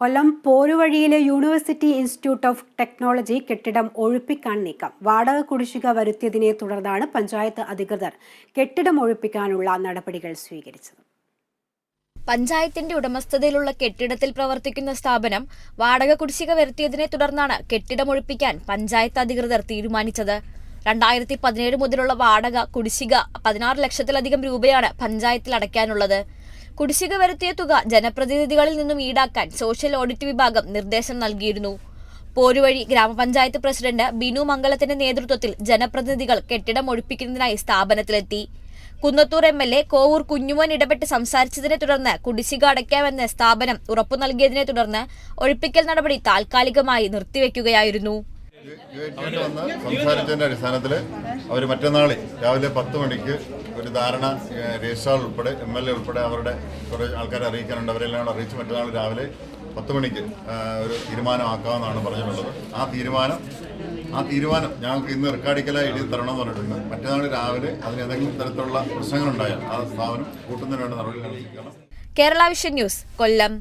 കൊല്ലം പോരുവഴിയിലെ university institute of technology കെട്ടിടം ഒഴിപ്പിക്കാൻ നീക്കം. വാടക കുടിശ്ശിക വരുത്തിയതിനെ തുടർന്നാണ് പഞ്ചായത്ത് അധികൃതർ കെട്ടിടം ഒഴിപ്പിക്കാനുള്ള നടപടികൾ സ്വീകരിച്ചത്. പഞ്ചായത്തിന്റെ ഉടമസ്ഥതയിലുള്ള കെട്ടിടത്തിൽ പ്രവർത്തിക്കുന്ന സ്ഥാപനം വാടക കുടിശ്ശിക വരുത്തിയതിനെ തുടർന്നാണ് കെട്ടിടം ഒഴിപ്പിക്കാൻ പഞ്ചായത്ത് അധികൃതർ തീരുമാനിച്ചത്. രണ്ടായിരത്തി പതിനേഴ് മുതലുള്ള വാടക കുടിശ്ശിക പതിനാറ് ലക്ഷത്തിലധികം രൂപയാണ് പഞ്ചായത്തിൽ അടയ്ക്കാനുള്ളത്. കുടിശ്ശിക വരുത്തിയ തുക ജനപ്രതിനിധികളിൽ നിന്നും ഈടാക്കാൻ സോഷ്യൽ ഓഡിറ്റ് വിഭാഗം നിർദ്ദേശം നൽകിയിരുന്നു. പോരുവഴി ഗ്രാമപഞ്ചായത്ത് പ്രസിഡന്റ് ബിനു മംഗളത്തിന്റെ നേതൃത്വത്തിൽ ജനപ്രതിനിധികൾ കെട്ടിടം ഒഴിപ്പിക്കുന്നതിനായി സ്ഥാപനത്തിലെത്തി. Kunnathur M L A Kovoor Kunjumon ഇടപെട്ട് സംസാരിച്ചതിനെ തുടർന്ന് കുടിശ്ശിക അടയ്ക്കാമെന്ന് സ്ഥാപനം ഉറപ്പു നൽകിയതിനെ തുടർന്ന് ഒഴിപ്പിക്കൽ നടപടി താൽക്കാലികമായി നിർത്തിവെക്കുകയായിരുന്നു. സംസാരിച്ചതിന്റെ അടിസ്ഥാനത്തിൽ അവർ മറ്റന്നാൾ രാവിലെ പത്ത് മണിക്ക് ഒരു ധാരണ രജിസ്ട്രാർ ഉൾപ്പെടെ എം എൽ എ ഉൾപ്പെടെ അവരുടെ കുറേ ആൾക്കാരെ അറിയിക്കാനുണ്ട്. അവരെല്ലാം കൂടെ അറിയിച്ച് മറ്റന്നാൾ രാവിലെ പത്ത് മണിക്ക് ഒരു തീരുമാനമാക്കാമെന്നാണ് പറഞ്ഞിട്ടുള്ളത്. ആ തീരുമാനം ആ തീരുമാനം ഞങ്ങൾക്ക് ഇന്ന് റെക്കാർഡിക്കലായി എഴുതി തരണമെന്ന് പറഞ്ഞിട്ടുണ്ട്. മറ്റന്നാൾ രാവിലെ അതിന് ഏതെങ്കിലും തരത്തിലുള്ള പ്രശ്നങ്ങളുണ്ടായാൽ ആ സ്ഥാപനം കൂട്ടുന്നതിന് വേണ്ട നടപടികൾ കേരള വിഷൻ ന്യൂസ് കൊല്ലം.